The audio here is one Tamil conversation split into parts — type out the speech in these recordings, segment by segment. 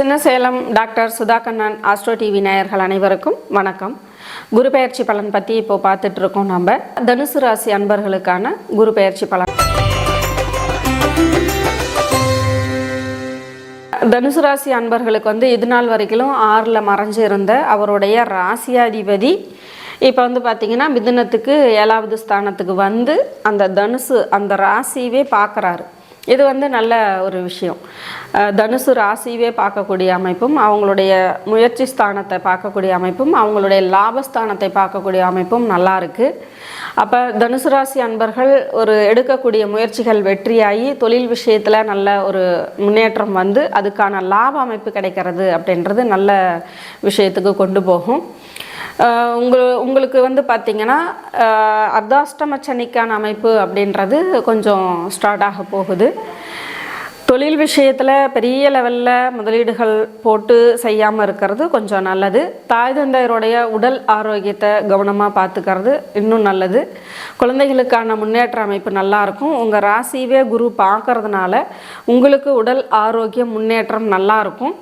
Chinnasalem doctor Sudhakannan Astro TV நேயர்கள் அனைவருக்கும் வணக்கம். குரு பெயர்ச்சி பலன் பற்றி இப்போ பார்த்துட்டு இருக்கோம் நம்ம. தனுசு ராசி அன்பர்களுக்கான குரு பெயர்ச்சி பலன். தனுசு ராசி அன்பர்களுக்கு வந்து இது நாள் வரைக்கும் ஆறில் மறைஞ்சு இருந்த அவருடைய ராசியாதிபதி இப்போ வந்து பார்த்திங்கன்னா மிதுனத்துக்கு ஏழாவது ஸ்தானத்துக்கு வந்து அந்த தனுசு அந்த ராசியவே பார்க்குறாரு இது வந்து நல்ல ஒரு விஷயம். தனுசு ராசியவே பார்க்கக்கூடிய அமைப்பும் அவங்களுடைய முயற்சி ஸ்தானத்தை பார்க்கக்கூடிய அமைப்பும் அவங்களுடைய லாபஸ்தானத்தை பார்க்கக்கூடிய அமைப்பும் நல்லா இருக்குது அப்போ தனுசு ராசி அன்பர்கள் ஒரு எடுக்கக்கூடிய முயற்சிகள் வெற்றியாகி தொழில் விஷயத்தில் நல்ல ஒரு முன்னேற்றம் வந்து அதுக்கான லாப அமைப்பு கிடைக்கிறது அப்படின்றது நல்ல விஷயத்துக்கு கொண்டு போகும். உங்கள் உங்களுக்கு வந்து பார்த்திங்கன்னா ஆஹ் அர்த்தாஷ்டம சனிக்கான அமைப்பு அப்படின்றது கொஞ்சம் ஸ்டார்ட் ஆக போகுது. தொழில் விஷயத்தில் பெரிய லெவலில் முதலீடுகள் போட்டு செய்யாமல் இருக்கிறது கொஞ்சம் நல்லது. தாய் தந்தையருடைய உடல் ஆரோக்கியத்தை கவனமாக பார்த்துக்கிறது இன்னும் நல்லது. குழந்தைகளுக்கான முன்னேற்ற அமைப்பு நல்லாயிருக்கும் உங்கள் ராசியவே குரு பார்க்கறதுனால உங்களுக்கு உடல் ஆரோக்கியம் முன்னேற்றம் நல்லாயிருக்கும்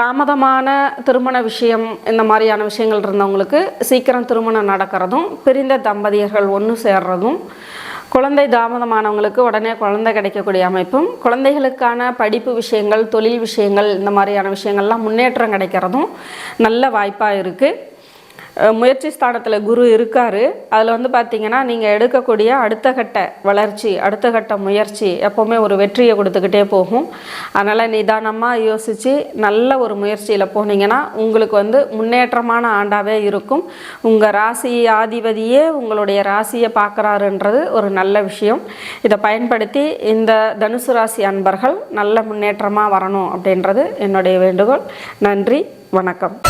தாமதமான திருமண விஷயம் இந்த மாதிரியான விஷயங்கள் இருந்தவங்களுக்கு சீக்கிரம் திருமணம் நடக்கிறதும் பிரிந்த தம்பதியர்கள் ஒன்று சேர்றதும் குழந்தை தாமதமானவங்களுக்கு உடனே குழந்தை கிடைக்கக்கூடிய அமைப்பும் குழந்தைகளுக்கான படிப்பு விஷயங்கள் தொழில் விஷயங்கள் இந்த மாதிரியான விஷயங்கள்லாம் முன்னேற்றம் கிடைக்கிறதும் நல்ல வாய்ப்பாக இருக்குது முயற்சி ஸ்தானத்தில் குரு இருக்கார். அதில் வந்து பார்த்திங்கன்னா நீங்கள் எடுக்கக்கூடிய அடுத்த கட்ட வளர்ச்சி அடுத்த கட்ட முயற்சி எப்போவுமே ஒரு வெற்றியை கொடுத்துக்கிட்டே போகும். அதனால் நிதானமாக யோசித்து நல்ல ஒரு முயற்சியில் போனீங்கன்னா உங்களுக்கு வந்து முன்னேற்றமான ஆண்டாகவே இருக்கும். உங்கள் ராசி ஆதிபதியே உங்களுடைய ராசியை பார்க்குறாருன்றது ஒரு நல்ல விஷயம். இதை பயன்படுத்தி இந்த தனுசு ராசி அன்பர்கள் நல்ல முன்னேற்றமாக வரணும் அப்படின்றது என்னுடைய வேண்டுகோள். நன்றி வணக்கம்.